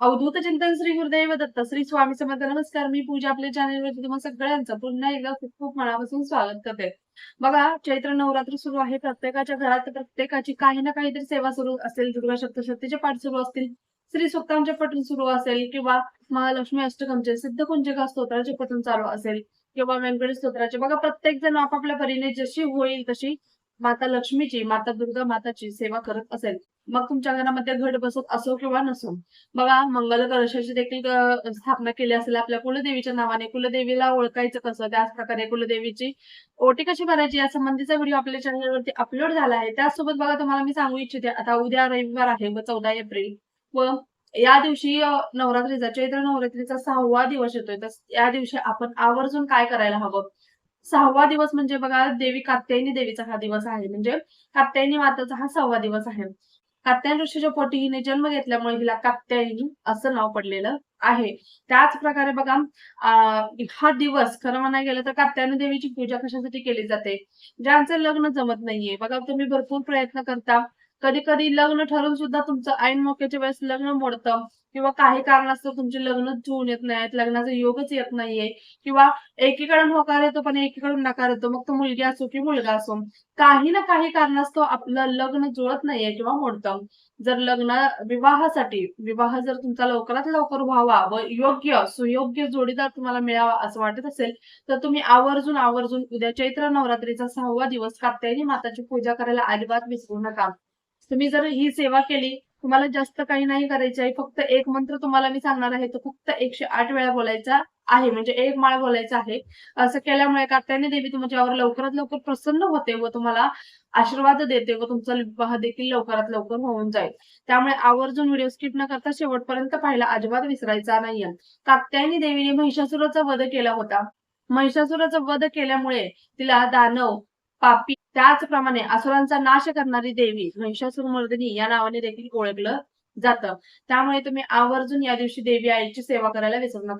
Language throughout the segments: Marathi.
अवधूत चिंतन श्री गुरुदैव दत्त श्री स्वामी समर्थ नमस्कार. मी पूजा आपल्या चॅनलवरती तुम्हाला सगळ्यांचं पुन्हा एकदा खूप खूप मनापासून स्वागत करते. बघा चैत्र नवरात्र सुरू आहे. प्रत्येकाच्या घरात प्रत्येकाची काही ना काहीतरी सेवा सुरू असेल. दुर्गा सप्तशतीचे पाठ सुरू असतील. श्री सुक्तांचे पठण सुरू असेल किंवा महालक्ष्मी अष्टकमचे सिद्ध कुंजिका स्तोत्राचे पठण चालू असेल किंवा व्यंकटेश स्तोत्राचे. बघा प्रत्येक जण आपापल्या परीने जशी होईल तशी माता लक्ष्मीची माता दुर्गा माताची सेवा करत असेल मग तुमच्या घरामध्ये घट बसत असो किंवा नसो बघा मंगल कलशाची देखील स्थापना केली असेल आपल्या कुलदेवीच्या नावाने. कुलदेवीला ओळखायचं कसं? त्याच प्रकारे कुलदेवीची ओटी कशी भरायची? या संबंधीचा व्हिडिओ आपल्या चॅनलवरती अपलोड झाला आहे. त्याचसोबत बघा तुम्हाला मी सांगू इच्छिते आता उद्या रविवार आहे व चौदा एप्रिल व या दिवशी नवरात्रीचा चैत्र नवरात्रीचा सहावा दिवस येतोय. तर या दिवशी आपण आवर्जून काय करायला हवं? सहावा दिवस म्हणजे बघा देवी कात्यायनी देवीचा हा दिवस आहे. म्हणजे कात्यायनी माताचा हा सहावा दिवस आहे. कात्यायन ऋषीच्या पोटी हिने जन्म घेतल्यामुळे हिला कात्यायनी असं नाव पडलेलं आहे. त्याच प्रकारे बघा हा दिवस खरं म्हणायला गेलं तर कात्यायनी देवीची पूजा कशासाठी केली जाते? ज्यांचं लग्न जमत नाहीये. बघा तुम्ही भरपूर प्रयत्न करता. कधी कधी लग्न ठरून सुद्धा तुमचं ऐन मोक्याच्या वेळेस लग्न मोडतं. किंवा काही कारणास्तव तुमचे लग्न जुळून येत नाहीत लग्नाचा योगच येत नाहीये. किंवा एकीकडून होकार येतो पण एकीकडून नकार येतो. मग तो मुलगी असो की मुलगा असो. काही ना काही कारणास्तव आपलं लग्न जुळत नाहीये किंवा मोडतं. जर लग्न विवाहासाठी विवाह जर तुमचा लवकरात लवकर व्हावा व योग्य सुयोग्य जोडीदार तुम्हाला मिळावा असं वाटत असेल तर तुम्ही आवर्जून आवर्जून उद्या चैत्र नवरात्रीचा सहावा दिवस कात्यायनी माताची पूजा करायला अजिबात विसरू नका. तुम्ही जर ही सेवा केली तुम्हाला जास्त काही नाही करायचे आहे. फक्त एक मंत्र तुम्हाला मी सांगणार आहे तो फक्त एकशे आठ वेळा बोलायचा आहे. म्हणजे एक माळ बोलायचा आहे. असं केल्यामुळे कात्यायनी देवी तुमच्यावर लवकरात लवकर प्रसन्न होते व तुम्हाला आशीर्वाद देते व तुमचा विवाह देखील लवकरात लवकर होऊन जाईल. त्यामुळे आवर्जून व्हिडिओ स्किप न करता शेवटपर्यंत पाहायला अजिबात विसरायचा नाहीये. कात्यायनी देवीने महिषासुराचा वध केला होता. महिषासुराचा वध केल्यामुळे तिला दानव पापी त्याचप्रमाणे असुरांचा नाश करणारी देवी महिषासुर मर्दिनी या नावाने देखील ओळखलं जातं. त्यामुळे तुम्ही आवर्जून या दिवशी देवी आईची सेवा करायला विसरू नका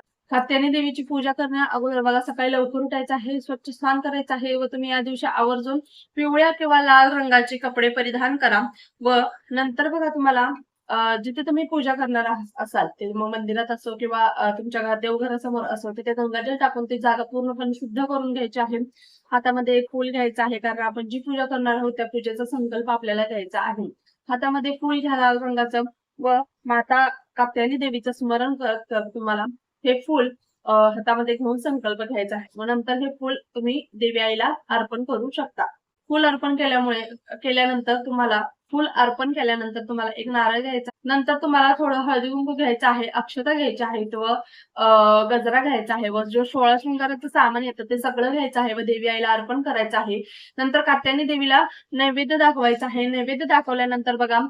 देवीची पूजा करण्या अगोदर बघा सकाळी लवकर उठायचं आहे स्वच्छ स्नान करायचं आहे व तुम्ही या दिवशी आवर्जून पिवळ्या किंवा लाल रंगाचे कपडे परिधान करा. व नंतर बघा तुम्हाला जिथे तुम्ही पूजा करणार असाल ते मग मंदिरात असो किंवा तुमच्या घरात देवघरासमोर असो तिथे गंगाजल टाकून ती जागा पूर्णपणे शुद्ध करून घ्यायची आहे. हातामध्ये एक फूल घ्यायचं आहे कारण आपण जी पूजा करणार आहोत त्या पूजेचा संकल्प आपल्याला घ्यायचा आहे. हातामध्ये फूल घ्या लाल रंगाचं व माता कात्यायनी देवीचं स्मरण करत करत तुम्हाला हे फूल हातामध्ये घेऊन संकल्प घ्यायचा आहे. मग नंतर हे फूल तुम्ही देवी आईला अर्पण करू शकता. फूल अर्पण केल्यामुळे केल्यानंतर तुम्हाला फूल अर्पण केल्यानंतर तुम्हाला एक नारळ घ्यायचा. नंतर तुम्हाला थोडं हळदी कुंकू घ्यायचं आहे अक्षता घ्यायची आहेत व गजरा घ्यायचा आहे व जो सोळा शृंगाराचं सामान येतं ते सगळं घ्यायचं आहे व देवी आईला अर्पण करायचं आहे. नंतर कात्यानी देवीला नैवेद्य दाखवायचा आहे. नैवेद्य दाखवल्यानंतर बघा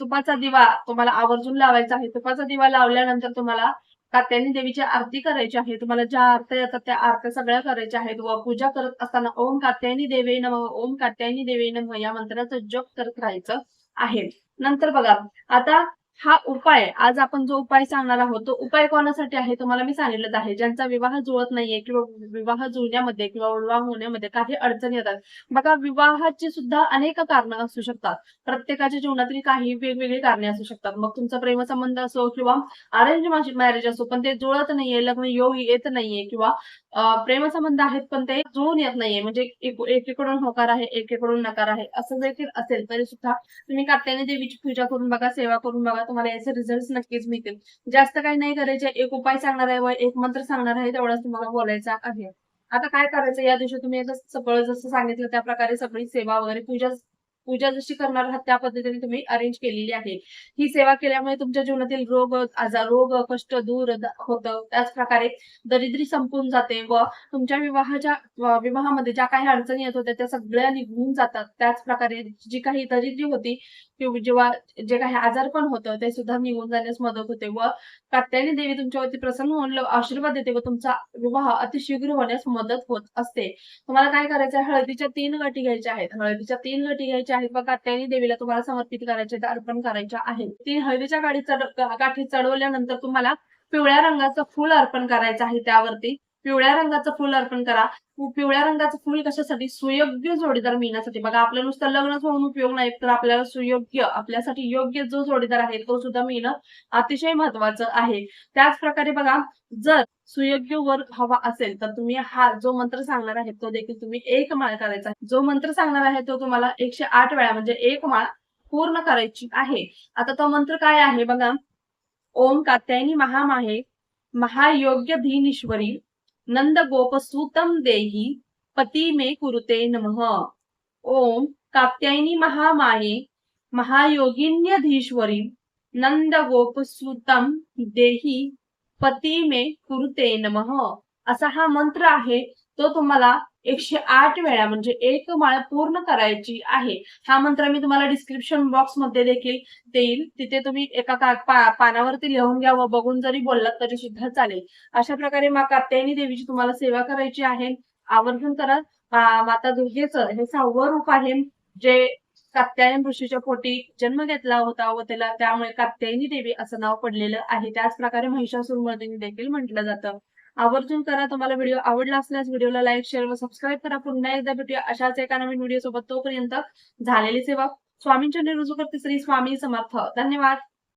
तुपाचा दिवा तुम्हाला आवर्जून लावायचा आहे. तुपाचा दिवा लावल्यानंतर तुम्हाला कात्यायनी देवीची आरती करायची आहे? तुम्हाला ज्या आरत्या येतात त्या आरत्या सगळ्या करायच्या आहेत. व पूजा करत असताना ओम कात्यायनी देवे नम. ओम कात्यायनी देवी नम या मंत्राचा जप करत राहायचं आहे. नंतर बघा आता हा उपाय आज आपण जो उपाय सांगणार आहोत तो उपाय कोणासाठी आहे? तुम्हाला मी सांगितलंच आहे. ज्यांचा विवाह जुळत नाहीये किंवा विवाह जुळण्यामध्ये किंवा विवाह होण्यामध्ये काही अडचणी येतात. बघा विवाहाची सुद्धा अनेक कारणं असू शकतात. प्रत्येकाच्या जीवनातील काही वेगवेगळी कारणे असू शकतात. मग तुमचा प्रेमसंबंध असो किंवा अरेंज मॅरेज असो पण ते जुळत नाहीये लग्न योग येत नाहीये किंवा प्रेमसंबंध आहेत पण ते जुळून येत नाहीये. म्हणजे एक- एकीकडून होकार आहे एकीकडून नकार आहे. असं देखील असेल तरी सुद्धा तुम्ही कात्याने देवीची पूजा करून बघा सेवा करून बघा. तुम्हाला याचे रिझल्ट नक्कीच मिळतील. जास्त काही नाही करायचे. एक उपाय सांगणार आहे व एक मंत्र सांगणार आहे तेवढाच तुम्हाला बोलायचा आहे. आता काय करायचं? या दिवशी तुम्ही सगळं जसं सांगितलं त्या प्रकारे सगळी सेवा वगैरे पूजा पूजा जशी करणार आहात त्या पद्धतीने तुम्ही अरेंज केलेली आहे. ही सेवा केल्यामुळे तुमच्या जीवनातील रोग आजार रोग कष्ट दूर होतं. त्याच प्रकारे दरिद्री संपून जाते व तुमच्या विवाहाच्या विवाहामध्ये ज्या काही अडचणी येत होत्या त्या सगळ्या निघून जातात. त्याच प्रकारे जी काही दरिद्री होती जेव्हा जे काही आजार पण होतं ते सुद्धा निघून जाण्यास मदत होते व कात्यायनी देवी तुमच्यावरती प्रसन्न होऊन आशीर्वाद देते व तुमचा विवाह अतिशीघ्र होण्यास मदत होत असते. तुम्हाला काय करायचं हळदीच्या तीन गाठी घ्यायच्या आहेत. हळदीच्या तीन गाठी घ्यायच्या आहेत. व कात्यायनी देवीला तुम्हाला समर्पित करायचे अर्पण करायच्या आहेत. ती हळदीच्या गाठी चढ गाठी चढवल्यानंतर तुम्हाला पिवळ्या रंगाचं फूल अर्पण करायचं आहे त्यावरती. पिवळ्या रंगाचं फुल अर्पण करा. पिवळ्या रंगाचं फुल कशासाठी? सुयोग्य जोडीदार मिळण्यासाठी. बघा आपलं नुसतं लग्नच होऊन उपयोग नाही तर आपल्याला सुयोग्य आपल्यासाठी योग्य जो जोडीदार आहे तो सुद्धा मिळणं अतिशय महत्वाचं आहे. त्याच प्रकारे बघा जर सुयोग्य वर हवा असेल तर तुम्ही हा जो मंत्र सांगणार आहे तो देखील तुम्ही एक माळ करायचा जो मंत्र सांगणार आहे तो तुम्हाला एकशे आठ वेळा म्हणजे एक माळ पूर्ण करायची आहे. आता तो मंत्र काय आहे? बघा ओम कात्यायनी महामाहे महायोग्य धीनीश्वरी नंद गोपसूतम देही पती मे कुरुते नमः। ओम कात्यायनी महामाये महायोगिन्यधीश्वरी नंद गोपसूतम देही पती मे कुरुते नमः। असा हा मंत्र आहे तो तुम्हाला एकशे आठ वेळा म्हणजे एक माळ पूर्ण करायची आहे. हा मंत्र मी तुम्हाला डिस्क्रिप्शन बॉक्समध्ये देखील देईल. तिथे तुम्ही एका का- पा- पानावरती लिहून घ्या व बघून जरी बोललात तरी सुद्धा चालेल. अशा प्रकारे मा कात्यायनी देवीची तुम्हाला सेवा करायची आहे. आवर्जून करा. माता दुर्गेचं हे सहावं रूप आहे. जे कात्यायन ऋषीच्या पोटी जन्म घेतला होता व त्याला त्यामुळे कात्यायनी देवी असं नाव पडलेलं आहे. त्याच प्रकारे महिषासूर देखील म्हटलं जातं. आवर्जून करा. तुम्हाला व्हिडिओ आवडला असल्यास व्हिडिओला लाईक शेअर व सबस्क्राईब करा. पुन्हा एकदा भेटूया अशाच एका नवीन व्हिडिओ सोबत. तोपर्यंत झालेली सेवा. स्वामींच्या निरुजू करते श्री स्वामी समर्थ. धन्यवाद.